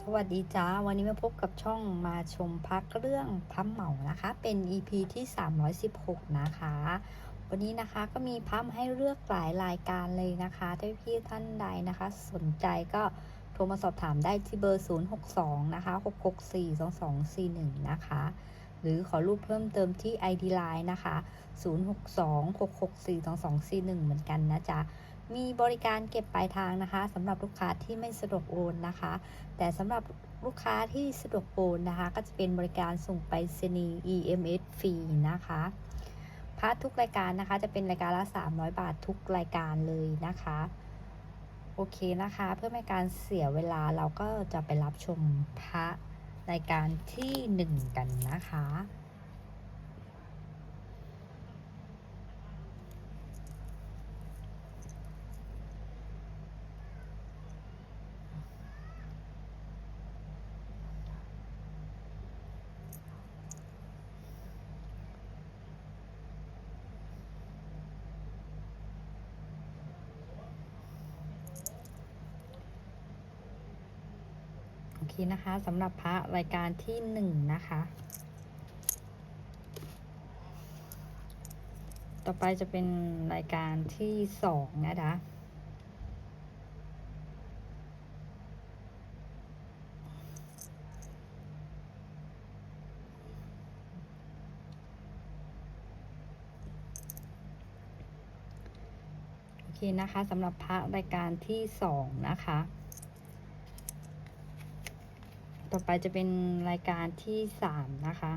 สวัสดีจ้า วันนี้มาพบกับช่องมาชมพักเรื่องพัมเหมานะคะ เป็น EP ที่ 316 นะคะ วันนี้นะคะก็มีพัมให้เลือกหลายรายการเลยนะคะถ้าพี่ท่านใดนะคะ สนใจก็โทรมาสอบถามได้ที่เบอร์ 062 นะคะ 6642241 นะคะ หรือขอรูปเพิ่มเติมที่ ID Line นะคะ 062-6642241 เหมือนกันนะจ๊ะ มีบริการเก็บปลายทางนะคะสำหรับลูกค้าที่ไม่สะดวกโอนนะคะ แต่สำหรับลูกค้าที่สะดวกโอนนะคะ ก็จะเป็นบริการส่งไปรษณีย์ EMS ฟรีนะคะพาร์ททุกรายการนะคะ จะเป็นรายการละ 300 บาททุกรายการเลยนะคะ โอเคนะคะ เพื่อไม่การเสียเวลาเราก็จะไปรับชมพระรายการที่ 1 กันนะคะ โอเคนะคะสำหรับพระรายการที่หนึ่งนะคะ ต่อไปจะเป็นรายการที่สองนะคะโอเคนะคะสำหรับพระรายการที่สองนะคะ ต่อไปจะเป็นรายการที่สามนะคะ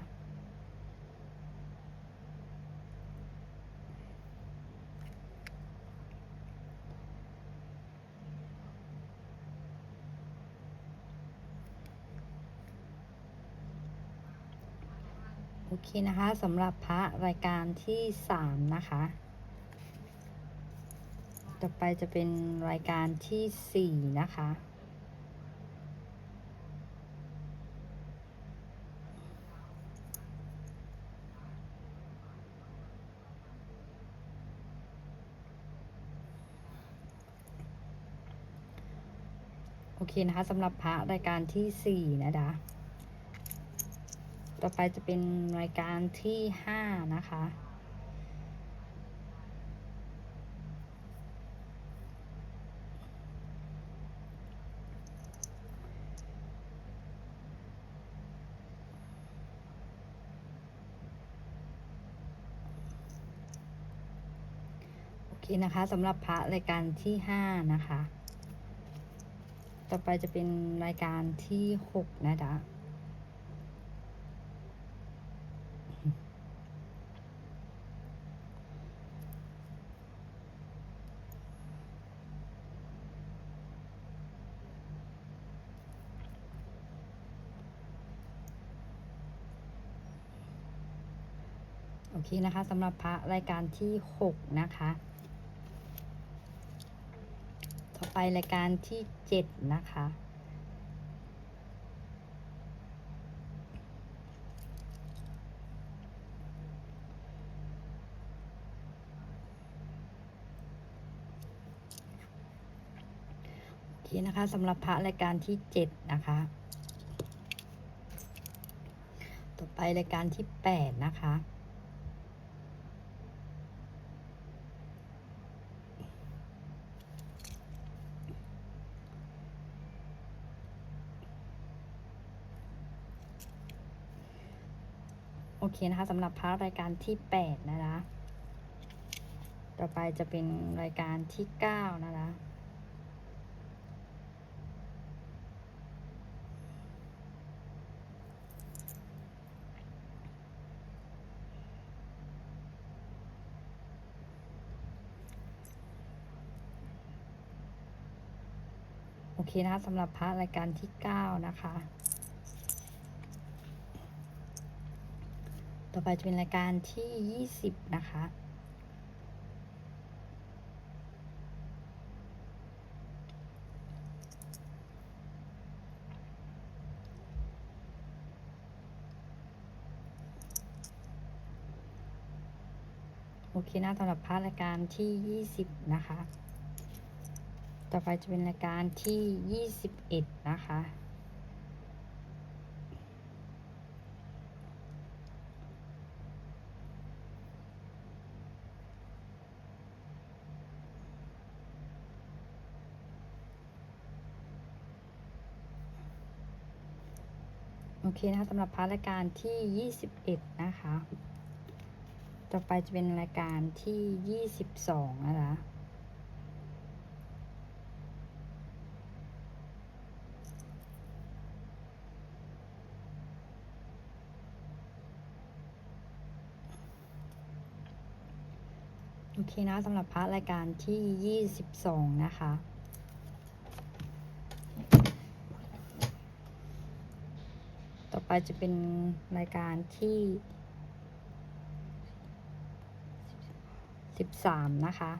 โอเคนะคะสำหรับพระรายการที่สามนะคะ ต่อไปจะเป็นรายการที่สี่นะคะ เคนะคะสำหรับพระรายการที่สี่นะจ๊ะต่อไปจะเป็นรายการที่ห้านะคะ โอเคนะคะสำหรับพระรายการที่ห้านะคะ ต่อไปจะเป็นรายการที่หกนะจ๊ะโอเคนะคะสำหรับพระรายการที่หกนะคะ ต่อไป รายการที่เจ็ดนะคะ โอเคนะคะสำหรับพระรายการที่เจ็ดนะคะ ต่อไปรายการที่แปดนะคะ เคนะคะสำหรับพาร์ทรายการที่ 8 นะคะ ต่อไปจะเป็นรายการที่ 9 นะคะโอเคนะคะสำหรับพาร์ทรายการที่ 9 นะคะ ต่อไปจะเป็นรายการที่ 20 นะคะ โอเคนะสำหรับพาร์ทรายการที่ 20 นะคะ ต่อไปจะเป็นรายการที่ 21 นะคะ อเคนะคะสำหรับพาร์ทรายการที่ 21 นะคะ ต่อไปจะเป็นรายการที่ 22 นะคะโอเคนะสำหรับพาร์ทรายการที่ 22 นะคะ ต่อ ไปจะเป็นรายการที่ 13 นะคะ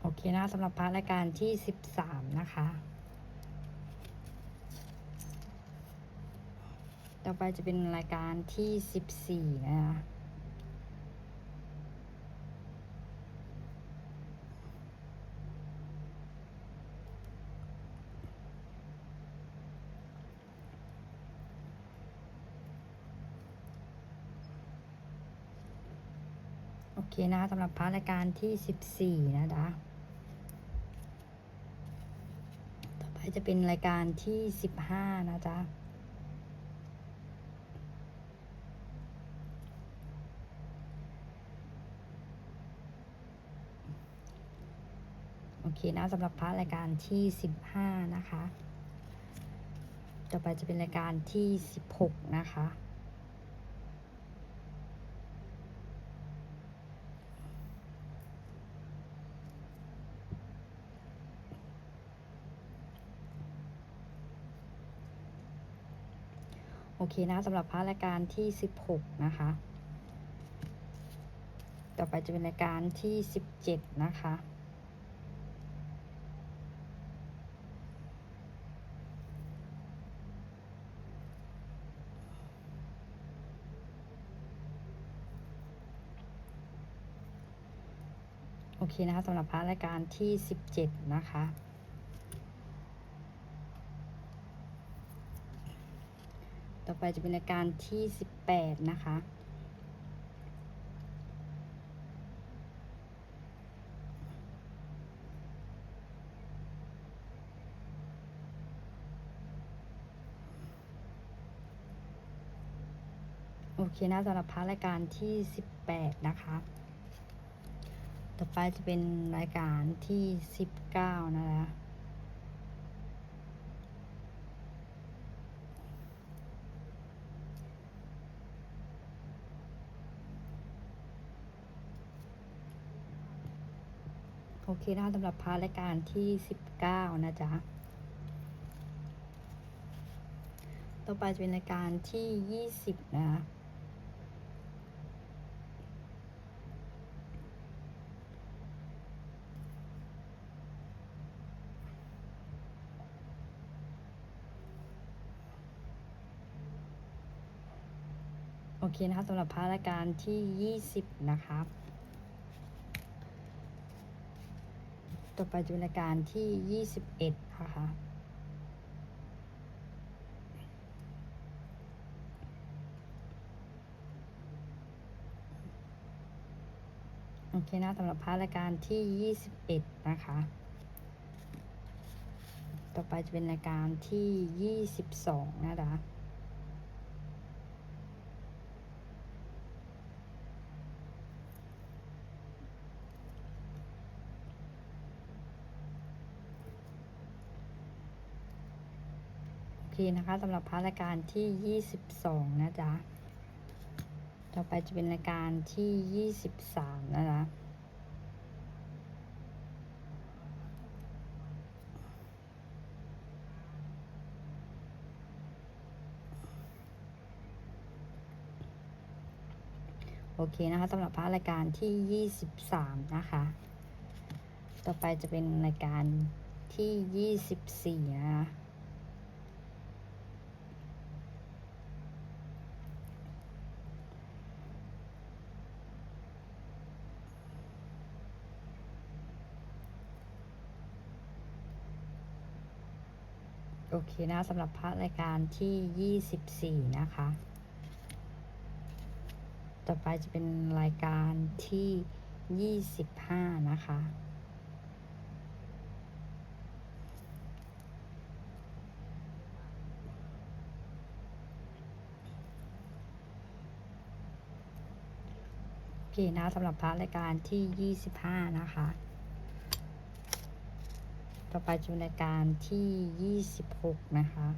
โอเคนะสำหรับพาร์ทรายการที่ 13 นะคะ ต่อไปจะเป็นรายการที่14นะคะโอเคนะสำหรับพาร์ทรายการที่14นะจ๊ะต่อไปจะเป็นรายการที่15นะจ๊ะ อเคนะสำหรับพาร์ทรายการที่ 15 นะคะ ต่อไปจะเป็นรายการที่ 16 นะคะโอเคนะสำหรับพาร์ทรายการที่ 16 นะคะ ต่อไปจะเป็นรายการที่ 17 นะคะ นะคะสำหรับพร์ทรายการที่ 17 นะคะ ต่อไปจะเป็นรายการที่ 18 นะคะโอเคนะสำหรับพาร์ทรายการที่ 18 นะคะ ต่อไปจะเป็นรายการที่19นะคะโอเคนะคะสำหรับพาร์ทรายการที่19นะจ๊ะ ต่อไปจะเป็นรายการที่20นะคะ เคนะคะสำหรับพาร์ทรายการที่ 20 นะคะต่อไปจะเป็นรายการที่ 21 นะคะโอเคนะสำหรับพาร์ทรายการที่ 21 นะคะ ต่อไปจะเป็นรายการที่ 22 นะคะ โอเคนะคะสำหรับพาร์ทรายการที่ 22 นะจ๊ะ ต่อไปจะเป็นรายการที่ 23 นะคะโอเคนะคะสำหรับพาร์ทรายการที่ 23 นะคะ ต่อไปจะเป็นรายการที่ 24 นะคะ เคนะสำหรับพาร์ทรายการที่ 24 นะคะ ต่อไปจะเป็นรายการที่ 25 นะคะโอเคนะสำหรับพาร์ทรายการที่ 25 นะคะ ต่อไปจะเป็นรายการที่26นะคะ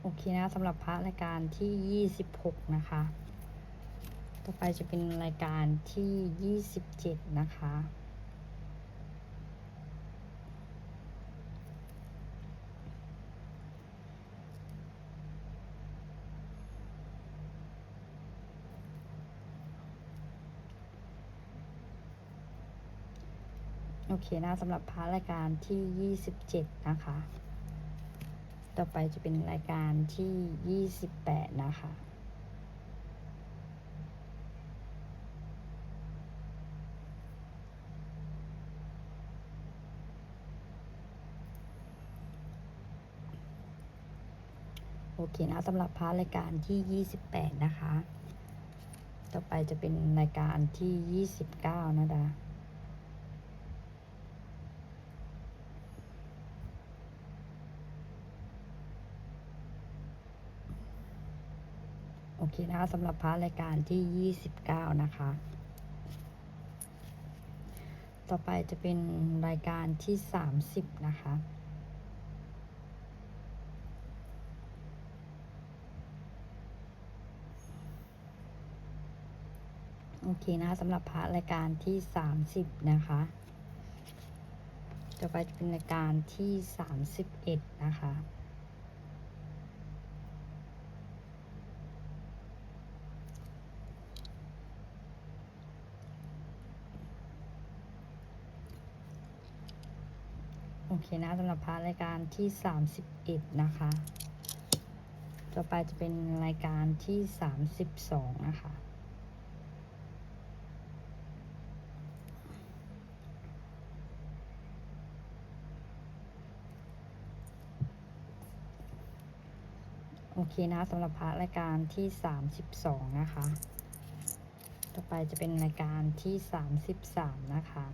โอเคนะสำหรับพระรายการที่26นะคะ ต่อไปจะเป็นรายการที่27นะคะ เคนะสำหรับพาร์ทรายการที่ 27 นะคะ ต่อไปจะเป็นรายการที่ 28 นะคะโอเคนะสำหรับพาร์ทรายการที่ 28 นะคะ ต่อไปจะเป็นรายการที่ 29 นะดาอ เคนะคะสำหรับพาร์ทรายการที่ 29 นะคะ ต่อไปจะเป็นรายการที่ 30 นะคะ โอเคนะคะสำหรับพาร์ทรายการที่ 30 นะคะ ต่อไปจะเป็นรายการที่ 31 นะคะ เคนะสำหรับพาร์ทรายการที่ 31 นะคะ ต่อไปจะเป็นรายการที่ 32 นะคะ โอเคนะสำหรับพาร์ทรายการที่ 32 นะคะ ต่อไปจะเป็นรายการที่ 33 นะคะ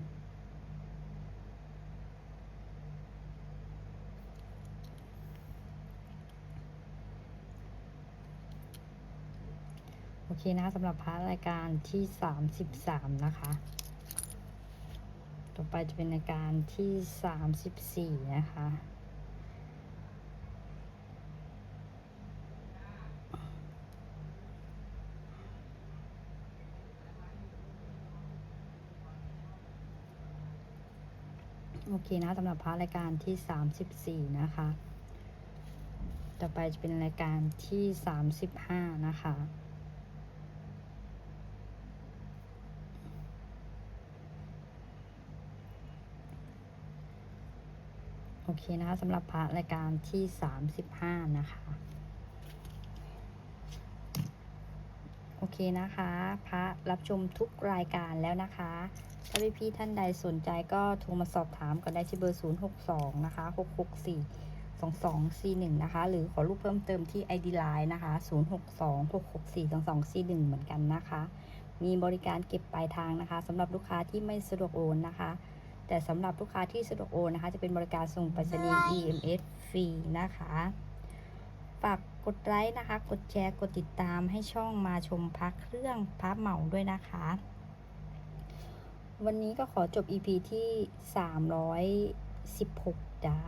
เคนะสำหรับพาร์ทรายการที่ 33 นะคะ ต่อไปจะเป็นรายการที่ 34 นะคะโอเคนะสำหรับพาร์ทรายการที่ 34 นะคะ ต่อไปจะเป็นรายการที่ 35 นะคะ โอเคนะคะสำหรับพร์ทรายการที่35นะคะ โอเคนะคะ พระรับชมทุกรายการแล้วนะคะ ถ้าพี่ๆท่านใดสนใจก็โทรมาสอบถามกันได้ที่เบอร์ 062 นะคะ 664 2241 นะคะ หรือขอรูปเพิ่มเติมที่ ID Line นะคะ 062 664 2241 เหมือนกันนะคะ มีบริการเก็บปลายทางนะคะสำหรับลูกค้าที่ไม่สะดวกโอนนะคะ แต่สำหรับลูกค้าที่สะดวกโอนนะคะ จะเป็นบริการส่งไปรษณีย์ EMS ฟรีนะคะฝากกดไลค์นะคะ กดแชร์กดติดตามให้ช่องมาชมพักเครื่องพับเหมาด้วยนะคะ วันนี้ก็ขอจบ EP ที่ 316จ้า